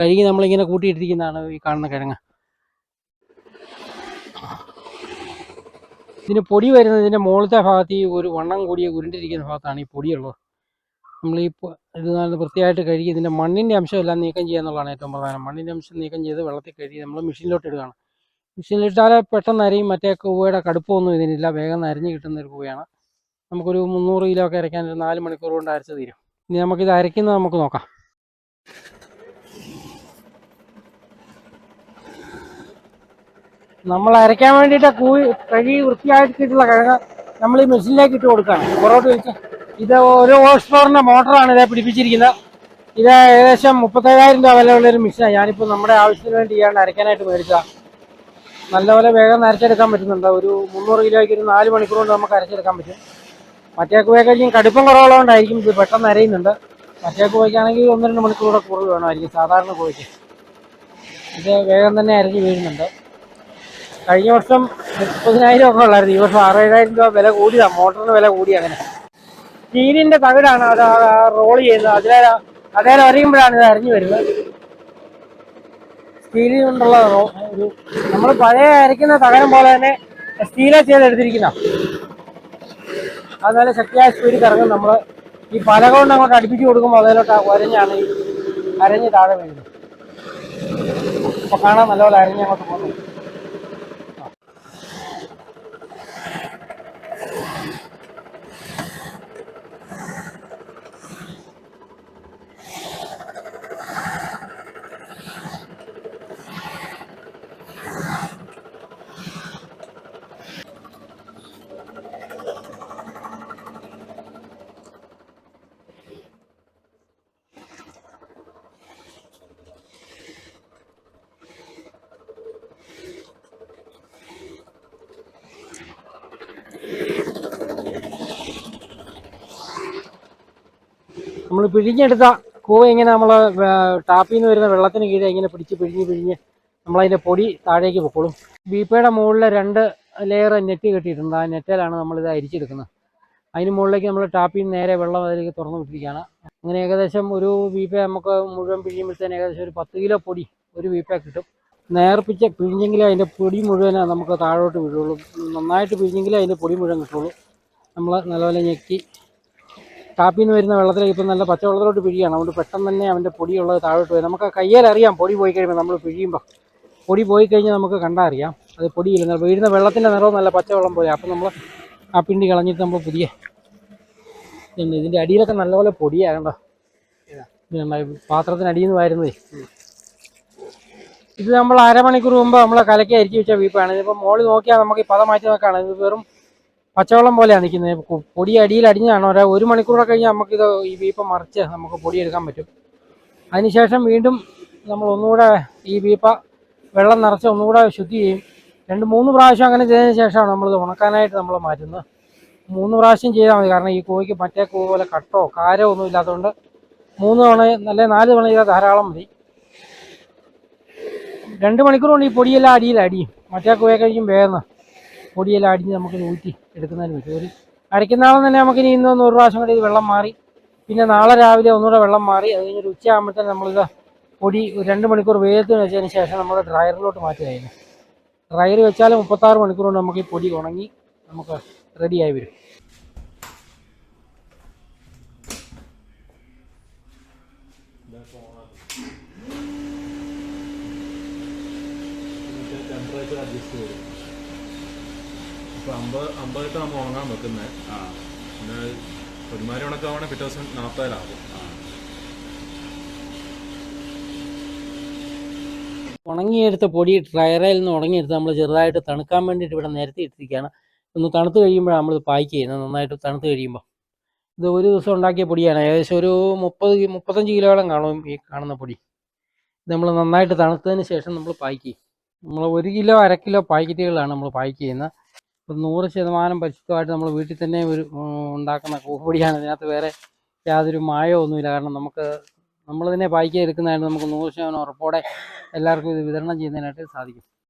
കഴുകി നമ്മളിങ്ങനെ കൂട്ടിയിട്ടിരിക്കുന്നതാണ് ഈ കാണുന്ന കിഴങ്ങ്. ഇതിന് പൊടി വരുന്നതിന്റെ മുകളിലത്തെ ഭാഗത്ത് ഈ ഒരു വണ്ണം കൂടിയ ഉരുണ്ടിരിക്കുന്ന ഭാഗത്താണ് ഈ പൊടിയുള്ളത്. നമ്മൾ ഈ ഇത് നല്ല വൃത്തിയായിട്ട് കഴുകി ഇതിന്റെ മണ്ണിന്റെ അംശമെല്ലാം നീക്കം ചെയ്യുക എന്നുള്ളതാണ് ഏറ്റവും പ്രധാനം. മണ്ണിന്റെ അംശം നീക്കം ചെയ്ത് വെള്ളത്തിൽ കഴുകി നമ്മൾ മെഷീനിലോട്ട് ഇടുകയാണ്. മെഷീനിലിട്ടാൽ പെട്ടെന്ന് അരിയും മറ്റേ കൂവയുടെ കടുപ്പമൊന്നും ഇതിനില്ല. വേഗം അരിഞ്ഞ് കിട്ടുന്ന ഒരു കൂവയാണ്. നമുക്കൊരു മുന്നൂറ് കിലോ ഒക്കെ അരയ്ക്കാൻ ഒരു നാല് മണിക്കൂർ കൊണ്ട് അരച്ച് തീരും. ഇനി നമുക്കിത് അരയ്ക്കുന്നത് നമുക്ക് നോക്കാം. നമ്മൾ അരയ്ക്കാൻ വേണ്ടിയിട്ട് കൂവി കഴുകി വൃത്തിയാക്കിയിട്ടുള്ള കിഴങ്ങ് നമ്മൾ ഈ മെഷീനിലേക്ക് ഇട്ട് കൊടുക്കുകയാണ്. പുറകോട്ട് വെച്ച് ഇത് ഒരു ഹോഴ്സ് മോട്ടറാണ് ഇതേ പിടിപ്പിച്ചിരിക്കുന്നത്. ഇത് ഏകദേശം മുപ്പത്തേഴായിരം രൂപ വിലയുള്ള ഒരു മെഷീനാണ് ഞാനിപ്പോൾ നമ്മുടെ ആവശ്യത്തിന് വേണ്ടി ഇയാൾ അരയ്ക്കാനായിട്ട് മേടിച്ചതാണ് നല്ലപോലെ വേഗം അരച്ചെടുക്കാൻ പറ്റുന്നുണ്ട്. ഒരു മുന്നൂറ് കിലോയ്ക്ക് ഒരു നാല് മണിക്കൂർ കൊണ്ട് നമുക്ക് അരച്ചെടുക്കാൻ പറ്റും. മറ്റേ കഴിഞ്ഞാൽ കടുപ്പം കുറവുള്ളതുകൊണ്ടായിരിക്കും ഇത് പെട്ടെന്ന് അരയുന്നുണ്ട്. മറ്റേ കുവയ്ക്കാണെങ്കിൽ ഒന്ന് രണ്ട് മണിക്കൂറുകൂടെ കുറവ് വേണമായിരിക്കും സാധാരണ കുവയ്ക്ക്. ഇത് വേഗം തന്നെ അരഞ്ഞ് വീഴുന്നുണ്ട്. കഴിഞ്ഞ വർഷം മുപ്പതിനായിരം ഒക്കെ ഉള്ളായിരുന്നു. ഈ വർഷം ആറേഴായിരം രൂപ വില കൂടിയതാണ് മോട്ടറിന് വില കൂടി അങ്ങനെ. സ്റ്റീലിന്റെ തകിടാണ് അത് റോൾ ചെയ്യുന്നത്. അതിലെ അതേ അറിയുമ്പോഴാണ് ഇത് അറിഞ്ഞു വരുന്നത്. സ്റ്റീലിൽ കൊണ്ടുള്ള ഒരു നമ്മൾ പഴയ അരയ്ക്കുന്ന തകരം പോലെ തന്നെ സ്റ്റീലെ ചെയ്തെടുത്തിരിക്കുന്ന. അത് നല്ല ശക്തിയായ സ്പീഡിൽ കറങ്ങും നമ്മൾ ഈ പല കൊണ്ട് അങ്ങോട്ട് അടുപ്പിച്ച് കൊടുക്കുമ്പോൾ അതിലോട്ട് അരഞ്ഞാണ് ഈ അരഞ്ഞ് താഴെ വീഴുന്നത്. അപ്പൊ കാണാൻ നല്ലപോലെ അരഞ്ഞ് അങ്ങോട്ട് പോകുന്നത്. നമ്മൾ പിഴിഞ്ഞെടുത്ത കൂവ ഇങ്ങനെ നമ്മൾ ടാപ്പിൽ നിന്ന് വരുന്ന വെള്ളത്തിന് കീഴെ ഇങ്ങനെ പിടിച്ച് പിഴിഞ്ഞ് പിഴിഞ്ഞ് നമ്മളതിന്റെ പൊടി താഴേക്ക് പൊക്കോളും ബീപ്പയുടെ മുകളിൽ രണ്ട് ലെയർ നെറ്റ് കെട്ടിയിട്ടുണ്ട്. ആ നെറ്റിലാണ് നമ്മളിത് അരിച്ചെടുക്കുന്നത്. അതിന് മുകളിലേക്ക് നമ്മൾ ടാപ്പിൽ നിന്ന് നേരെ വെള്ളം അതിലേക്ക് തുറന്നു വിട്ടിരിക്കുകയാണ്. അങ്ങനെ ഏകദേശം ഒരു വീപ്പ നമുക്ക് മുഴുവൻ പിഴിയുമ്പോഴത്തേന് ഏകദേശം ഒരു പത്ത് കിലോ പൊടി ഒരു വീപ്പ കിട്ടും. നേർപ്പിച്ച് പിഴിഞ്ഞെങ്കിലേ അതിന്റെ പൊടി മുഴുവൻ നമുക്ക് താഴോട്ട് വീഴുള്ളൂ. നന്നായിട്ട് പിഴിഞ്ഞെങ്കിലേ അതിന്റെ പൊടി മുഴുവൻ കിട്ടുള്ളൂ. നമ്മൾ നല്ലപോലെ ഞെക്കി ടാപ്പിൽ നിന്ന് വരുന്ന വെള്ളത്തിലേക്ക് ഇപ്പം നല്ല പച്ചവെള്ളത്തിലോട്ട് പിഴിയാണ്. അതുകൊണ്ട് പെട്ടെന്ന് തന്നെ അവന്റെ പൊടിയുള്ളത് താഴോട്ട് വരും. നമുക്ക് കയ്യിൽ അറിയാം പൊടി പോയി കഴിയുമ്പോൾ നമ്മൾ പിഴിയുമ്പോൾ. പൊടി പോയി കഴിഞ്ഞാൽ നമുക്ക് കണ്ടാൽ അറിയാം. അത് പൊടിയില്ല. വീഴുന്ന വെള്ളത്തിന്റെ നിറവും നല്ല പച്ചവെള്ളം പോലെ. അപ്പം നമ്മൾ ആ പിണ്ടി കളഞ്ഞിട്ട് നമ്മൾ പുതിയ ഇതിന്റെ അടിയിലൊക്കെ നല്ലപോലെ പൊടിയാണ് കണ്ടോ? ഇത്. കണ്ടോ, ഈ പാത്രത്തിനടിയിൽ നിന്ന് വരുന്നതേ. ഇത് നമ്മൾ അരമണിക്കൂർ മുമ്പ് നമ്മൾ കലക്കി അരിച്ചു വെച്ച വീപ്പാണ്. ഇതിപ്പോൾ മോളിൽ നോക്കിയാൽ നമുക്ക് ഈ പദം മാറ്റി നോക്കുകയാണ് ഇത് വെറും പച്ചവെള്ളം പോലെയാണ് നിൽക്കുന്നത്. പൊടി അടിയിൽ അടിഞ്ഞാണ് ഒരു ഒരു മണിക്കൂറൊക്കെ കഴിഞ്ഞാൽ നമുക്കിത് ഈ വീപ്പ മറിച്ച് നമുക്ക് പൊടി എടുക്കാൻ പറ്റും. അതിനുശേഷം വീണ്ടും നമ്മൾ ഒന്നുകൂടെ ഈ വീപ്പ വെള്ളം നിറച്ച് ഒന്നുകൂടെ ശുദ്ധി ചെയ്യും. രണ്ട് മൂന്ന് പ്രാവശ്യം അങ്ങനെ ചെയ്തതിന് ശേഷമാണ് നമ്മളിത് ഉണക്കാനായിട്ട് നമ്മൾ മാറ്റുന്നത്. മൂന്ന് പ്രാവശ്യം ചെയ്താൽ മതി. കാരണം ഈ കോഴിക്ക് മറ്റേ കൂ പോലെ കട്ടോ കാരോ ഒന്നും ഇല്ലാത്തതുകൊണ്ട് മൂന്ന് തവണ നല്ല നാല് തവണ ചെയ്താൽ ധാരാളം മതി. രണ്ട് മണിക്കൂർ കൊണ്ട് ഈ പൊടിയെല്ലാം അടിയിൽ അടിയും. മറ്റേ കൂയെ കഴിക്കും വേഗം. പൊടിയെല്ലാം അടിഞ്ഞ് നമുക്ക് ഊറ്റി എടുക്കുന്നതിന് പറ്റും. ഒരു അരയ്ക്കുന്ന ആളെ തന്നെ നമുക്ക് ഇനി ഇന്നൊന്ന് ഒരു പ്രാവശ്യം കൂടി ഇത് വെള്ളം മാറി. പിന്നെ നാളെ രാവിലെ ഒന്നുകൂടെ വെള്ളം മാറി. അത് കഴിഞ്ഞൊരു ഉച്ചയാകുമ്പോഴത്തേന് നമ്മളിത് പൊടി ഒരു രണ്ട് മണിക്കൂർ വെയിലത്ത് വെച്ചതിന് ശേഷം നമ്മൾ ഡ്രയറിലോട്ട് മാറ്റുകയായിരുന്നു. ഡ്രയർ വെച്ചാൽ മുപ്പത്താറ് മണിക്കൂർ കൊണ്ട് നമുക്ക് ഈ പൊടി ഉണങ്ങി നമുക്ക് റെഡിയായി വരും. ടെമ്പറേച്ചർ അഡ്ജസ്റ്റ് ചെയ്യും അപ്പോൾ അമ്പത് അമ്പതിട്ട് നമ്മൾ ഉണങ്ങാൻ വെക്കുന്നത് പിന്നെ ഒരുമാതിരി ഉണക്കാവണേ പിറ്റേ ദിവസം നാൽപ്പതിലാകും ഉണങ്ങിയെടുത്ത പൊടി ഡ്രയറിൽ നിന്ന് ഉണങ്ങിയെടുത്ത് നമ്മൾ ചെറുതായിട്ട് തണുക്കാൻ വേണ്ടിയിട്ട് ഇവിടെ നിരത്തി ഇട്ടിരിക്കുകയാണ്. ഒന്ന് തണുത്ത് കഴിയുമ്പോഴാണ് നമ്മൾ പായ്ക്ക് ചെയ്യുന്നത്. നന്നായിട്ട് തണുത്ത് കഴിയുമ്പോൾ ഇത് ഒരു ദിവസം ഉണ്ടാക്കിയ പൊടിയാണ്. ഏകദേശം ഒരു മുപ്പത് മുപ്പത്തഞ്ച് കിലോയോളം കാണും ഈ കാണുന്ന പൊടി. ഇത് നമ്മൾ നന്നായിട്ട് തണുത്തതിന് ശേഷം നമ്മൾ പായ്ക്ക് ചെയ്യും. നമ്മൾ ഒരു കിലോ അര കിലോ പാക്കറ്റുകളാണ് നമ്മൾ പായ്ക്ക് ചെയ്യുന്നത്. ഇപ്പം നൂറ് ശതമാനം പരിശുദ്ധമായിട്ട് നമ്മൾ വീട്ടിൽ തന്നെ ഒരു ഉണ്ടാക്കുന്ന കൂപ്പൊടിയാണ് ഇതിനകത്ത് വേറെ യാതൊരു മായോ ഒന്നുമില്ല കാരണം നമുക്ക് നമ്മൾ തന്നെ പായ്ക്ക് എടുക്കുന്നതായിട്ട് നമുക്ക് നൂറ് ശതമാനം ഉറപ്പോടെ എല്ലാവർക്കും ഇത് വിതരണം ചെയ്യുന്നതിനായിട്ട് സാധിക്കും.